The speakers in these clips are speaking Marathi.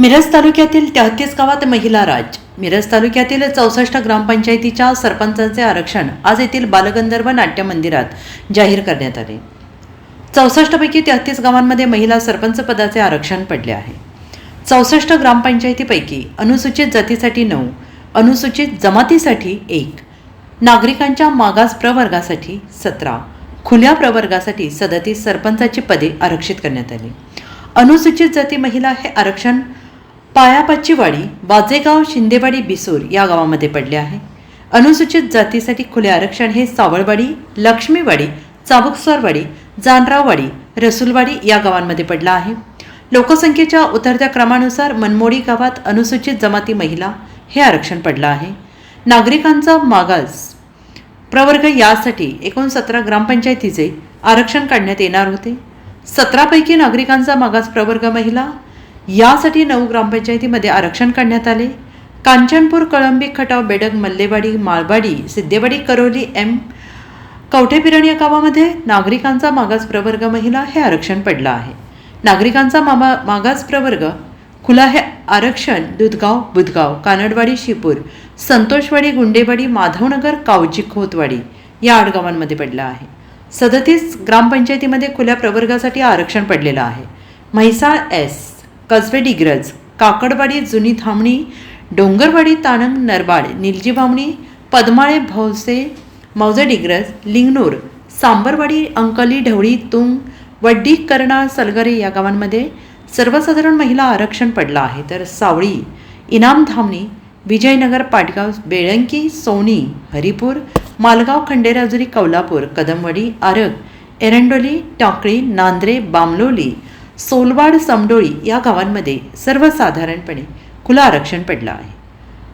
मिरज तालुक्यातील तेहतीस गावात महिला राज. मिरज तालुक्यातील चौसष्ट ग्रामपंचायतीच्या सरपंचांचे आरक्षण आज येथील बालगंधर्व नाट्य मंदिरात जाहीर करण्यात आले. चौसष्टपैकी तेहतीस गावांमध्ये महिला सरपंच पदाचे आरक्षण पडले आहे. चौसष्ट ग्रामपंचायतीपैकी अनुसूचित जातीसाठी नऊ अनुसूचित जमातीसाठी एक नागरिकांच्या मागास प्रवर्गासाठी सतरा खुल्या प्रवर्गासाठी सदतीस सरपंचाची पदे आरक्षित करण्यात आली. अनुसूचित जाती महिला हे आरक्षण पायापाचीवाडी वाजेगाव शिंदेवाडी बिसूर या गावामध्ये पडले आहे. अनुसूचित जातीसाठी खुले आरक्षण हे सावळवाडी लक्ष्मीवाडी चाबुकसरवाडी जानराववाडी रसुलवाडी या गावांमध्ये पडलं आहे. लोकसंख्येच्या उतरत्या क्रमानुसार मनमोडी गावात अनुसूचित जमाती महिला हे आरक्षण पडलं आहे. नागरिकांचा मागास प्रवर्ग यासाठी एकूण सतरा ग्रामपंचायतीचे आरक्षण काढण्यात येणार होते. सतरापैकी नागरिकांचा मागास प्रवर्ग महिला यासाठी नऊ ग्रामपंचायतीमध्ये आरक्षण काढण्यात आले. कांचनपूर कळंबी खटाव बेडग मल्लेवाडी माळवाडी सिद्धेवाडी करोली एम कवठेपिरण या गावामध्ये नागरिकांचा मागास प्रवर्ग महिला हे आरक्षण पडलं आहे. नागरिकांचा मामा मागास प्रवर्ग खुला हे आरक्षण दुधगाव बुधगाव कानडवाडी शिपूर संतोषवाडी गुंडेवाडी माधवनगर कावजी खोतवाडी या आठ गावांमध्ये पडलं आहे. सदतीस ग्रामपंचायतीमध्ये खुल्या प्रवर्गासाठी आरक्षण पडलेलं आहे. म्हैसाळ एस कसबे डिग्रज काकडवाडी जुनी थांबणी डोंगरवाडी तानंग नरबाड निलजी भामणी पद्माळे भवसे मौजे डिग्रज लिंगनूर सांबरवाडी अंकली ढवळी तुंग वड्डी कर्णा सलगरे या गावांमध्ये सर्वसाधारण महिला आरक्षण पडलं आहे. तर सावळी इनाम धामणी विजयनगर पाटगाव बेळंकी सोनी हरिपूर मालगाव खंडेराजुरी कौलापूर कदमवाडी आरग एरंडोली टाकळी नांद्रे बामलोली सोलवाड समडोळी या गावांमध्ये सर्वसाधारणपणे खुलं आरक्षण पडलं आहे.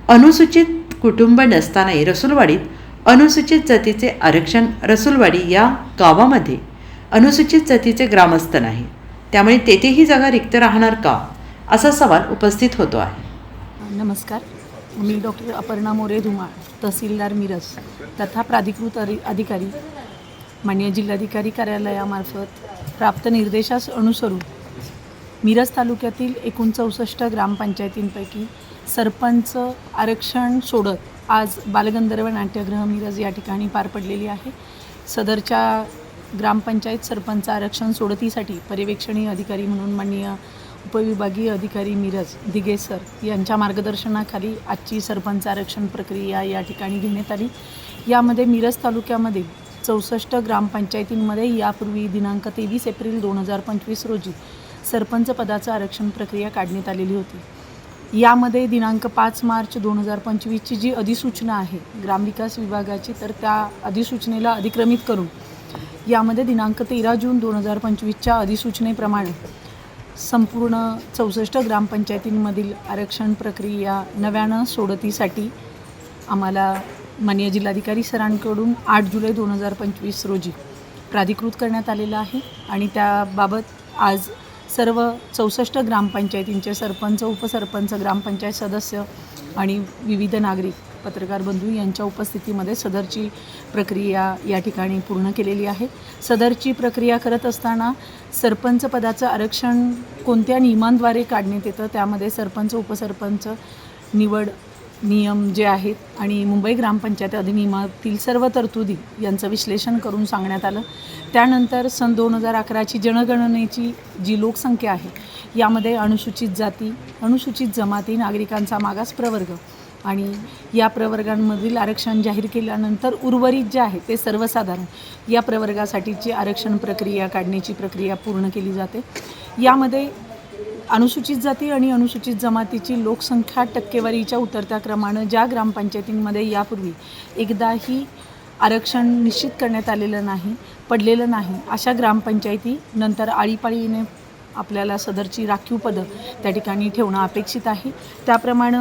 अनुसूचित कुटुंब नसतानाही रसुलवाडीत अनुसूचित जातीचे आरक्षण रसुलवाडी या गावामध्ये अनुसूचित जातीचे ग्रामस्थ नाही. त्यामुळे तेथेही जागा रिक्त राहणार का? असा सवाल उपस्थित होतो आहे. नमस्कार. मी डॉक्टर अपर्णा मोरे धुमाळ तहसीलदार मिरज. तथा प्राधिकृत अधिकारी मान्य जिल्हाधिकारी कार्यालयामार्फत प्राप्त निर्देशास अनुसरून मिरज तालुक्यातील एकूण चौसष्ट ग्रामपंचायतींपैकी सरपंच आरक्षण सोडत आज बालगंधर्व नाट्यगृह मिरज या ठिकाणी पार पडलेली आहे. सदरच्या ग्रामपंचायत सरपंच आरक्षण सोडतीसाठी पर्यवेक्षणीय अधिकारी म्हणून माननीय उपविभागीय अधिकारी मिरज दिगे सर यांच्या मार्गदर्शनाखाली आजची सरपंच आरक्षण प्रक्रिया या ठिकाणी घेण्यात आली. यामध्ये मिरज तालुक्यामध्ये चौसष्ट ग्रामपंचायतींमध्ये यापूर्वी दिनांक तेवीस एप्रिल दोन हजार पंचवीस रोजी सरपंच पदाचं आरक्षण प्रक्रिया काढण्यात आलेली होती. यामध्ये दिनांक पाच मार्च दोन हजार पंचवीसची जी अधिसूचना आहे ग्रामविकास विभागाची तर त्या अधिसूचनेला अधिक्रमित करून यामध्ये दिनांक तेरा जून दोन हजार पंचवीसच्या अधिसूचनेप्रमाणे संपूर्ण चौसष्ट ग्रामपंचायतींमधील आरक्षण प्रक्रिया नव्यानं सोडतीसाठी आम्हाला माननीय जिल्हाधिकारी सरांकडून आठ जुलै दोन हजार पंचवीस रोजी प्राधिकृत करण्यात आलेलं आहे आणि त्याबाबत आज सर्व चौसष्ट ग्रामपंचायतींचे सरपंच उपसरपंच ग्रामपंचायत सदस्य आणि विविध नागरिक पत्रकार बंधू यांच्या उपस्थितीमध्ये सदरची प्रक्रिया या ठिकाणी पूर्ण केलेली आहे. सदरची प्रक्रिया करत असताना सरपंच पदाचं आरक्षण कोणत्या नियमांद्वारे काढण्यात येतं त्यामध्ये सरपंच उपसरपंच निवड नियम जे आहेत आणि मुंबई ग्रामपंचायत अधिनियमातील सर्व तरतुदी यांचं विश्लेषण करून सांगण्यात आलं. त्यानंतर सन दोन हजार अकराची जनगणनेची जी लोकसंख्या आहे यामध्ये अनुसूचित जाती अनुसूचित जमाती नागरिकांचा मागास प्रवर्ग आणि या प्रवर्गांमधील आरक्षण जाहीर केल्यानंतर उर्वरित जे आहे ते सर्वसाधारण या प्रवर्गासाठीची आरक्षण प्रक्रिया काढण्याची प्रक्रिया पूर्ण केली जाते. यामध्ये अनुसूचित जाती आणि अनुसूचित जमातीची लोकसंख्या टक्केवारीच्या उतरत्या क्रमानं ज्या ग्रामपंचायतींमध्ये यापूर्वी एकदाही आरक्षण निश्चित करण्यात आलेलं नाही पडलेलं नाही अशा ग्रामपंचायती नंतर आळीपाळीने आपल्याला सदरची राखीव पदं त्या ठिकाणी ठेवणं अपेक्षित आहे. त्याप्रमाणे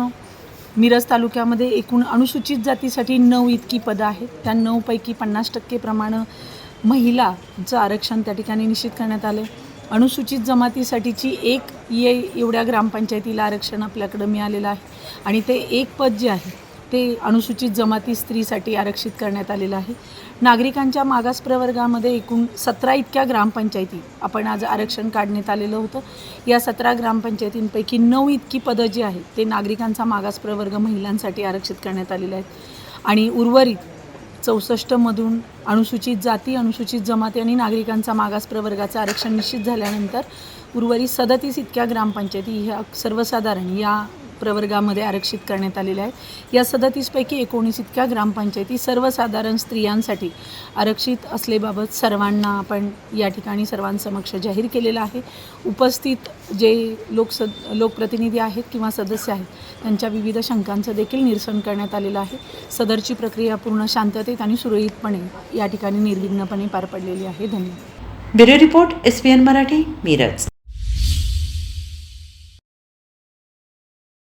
मिरज तालुक्यामध्ये एकूण अनुसूचित जातीसाठी नऊ इतकी पदं आहेत. त्या नऊपैकी पन्नास टक्के प्रमाणं महिलाचं आरक्षण त्या ठिकाणी निश्चित करण्यात आले अनुसूचित जमातीसाठीची एक ये एवढ्या ग्रामपंचायतीला आरक्षण आपल्याकडं मिळालेलं आहे. आणि ते एक पद जे आहे ते अनुसूचित जमाती स्त्रीसाठी आरक्षित करण्यात आलेलं आहे. नागरिकांच्या मागास प्रवर्गामध्ये एकूण सतरा इतक्या ग्रामपंचायती आपण आज आरक्षण काढण्यात आलेलं होतं. या सतरा ग्रामपंचायतींपैकी नऊ इतकी पदं जी आहेत ते नागरिकांचा मागास प्रवर्ग महिलांसाठी आरक्षित करण्यात आलेले आहेत. आणि उर्वरित चौसष्टमधून अनुसूचित जाती अनुसूचित जमाती आणि नागरिकांचा मागास प्रवर्गाचं आरक्षण निश्चित झाल्यानंतर उर्वरित सदतीस इतक्या ग्रामपंचायती ह्या सर्वसाधारण या प्रवर्गामध्ये आरक्षित करण्यात आलेल्या आहेत या सदतीसपैकी एकोणीस इतक्या ग्रामपंचायती सर्वसाधारण स्त्रियांसाठी आरक्षित असलेबाबत सर्वांना आपण या ठिकाणी सर्वांसमक्ष जाहीर केलेलं आहे. उपस्थित जे लोकस लोकप्रतिनिधी आहेत किंवा सदस्य आहेत त्यांच्या विविध शंकांचं देखील निरसन करण्यात आलेलं आहे. सदरची प्रक्रिया पूर्ण शांततेत आणि सुरळीतपणे या ठिकाणी निर्विघ्नपणे पार पडलेली आहे. धन्यवाद. Bureau report S P N Marathi Miraj.